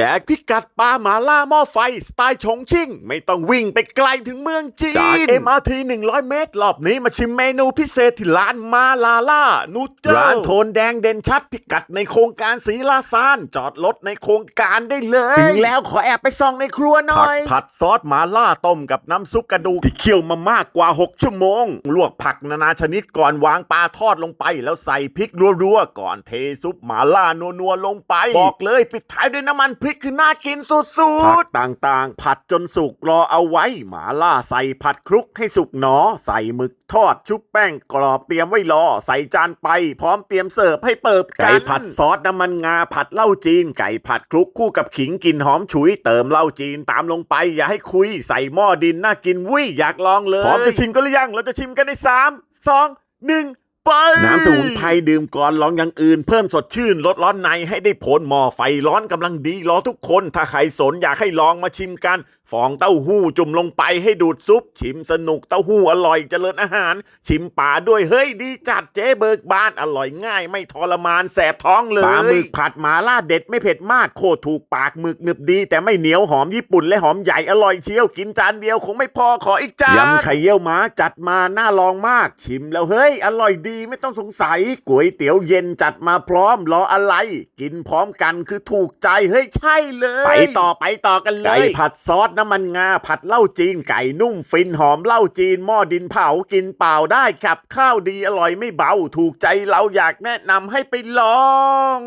แจกพิกัดปลาหมาล่าหม้อไฟ สไตล์ชงชิ่ง ไม่ต้องวิ่งไปไกลถึงเมืองจีน จาก MRT 100 เมตรรอบนี้มาชิมเมนูพิเศษที่ร้านมาลาล่านูเดิลร้านโทนแดงเด่นชัดพิกัดในโครงการสีลาซาน จอดรถในโครงการได้เลย ถึงแล้วขอแอบไปส่องในครัวหน่อย ผัดซอสหมาล่าต้มกับน้ำซุปกระดูกที่เคี่ยวมามากกว่า 6 ชั่วโมง ลวกผักนานาชนิดก่อนวางปลาทอดลงไป แล้วใส่พริกรัวๆก่อนเทซุปหมาล่านัวๆลงไป บอกเลยปิดท้ายด้วยน้ำมันพริกคือน่ากินสุดๆ ผักต่างๆ ผัดจนสุกรอเอาไว้ หมาล่าใส่ผัดคลุกให้สุกหนอ ใส่หมึกทอดชุบแป้งกรอบเตรียมไว้รอ ใส่จานไป พร้อมเตรียมเสิร์ฟให้เปิบกันไก่ผัดซอสน้ำมันงาผัดเหล้าจีน ไก่ผัดคลุกคู่กับขิงกลินหอมฉุย เติมเหล้าจีนตามลงไป อย่าให้คุย ใส่หม้อดินน่ากินวุ้ยอยากลองเลยพร้อมจะชิมก็หรือยังเราจะชิมกันในสามสองหนึ่ง ไป น้ำสมุนไพรดื่มก่อนลองอย่างอื่น เพิ่มสดชื่นลดร้อนในให้ได้ผลหม้อไฟร้อนกำลังดีรอทุกคน ถ้าใครสนอยากให้ลองมาชิมกัน ฟองเต้าหู้จุ่มลงไปให้ดูดซุป ชิมสนุกเต้าหู้อร่อยเจริญอาหาร ชิมป่าด้วยเฮ้ยดีจัดเจ๊เบิกบานอร่อยง่าย ไม่ทรมานแสบท้องเลยปลาหมึกผัดหมาล่าเด็ดไม่เผ็ดมากโคตรถูกปากหมึกหนึบดี แต่ไม่เหนียวหอมญี่ปุ่นและหอมใหญ่อร่อยเชียวกินจานเดียวคงไม่พอขออีกจานยำไข่เยี่ยวม้าจัดมาน่าลองมาก ชิมแล้วเฮ้ยอร่อยดีไม่ต้องสงสัยก๋วยเตี๋ยวเย็นจัดมาพร้อมรออะไร กินพร้อมกันคือถูกใจเฮ้ยใช่เลย ไปต่อไปต่อกันเลยไก่ผัดซอสน้ำมันงาผัดเหล้าจีนไก่นุ่มฟินหอมเหล้าจีนหม้อดินเผากินเปล่าได้กับข้าวดีอร่อยไม่เบา ถูกใจเราอยากแนะนำให้ไปลอง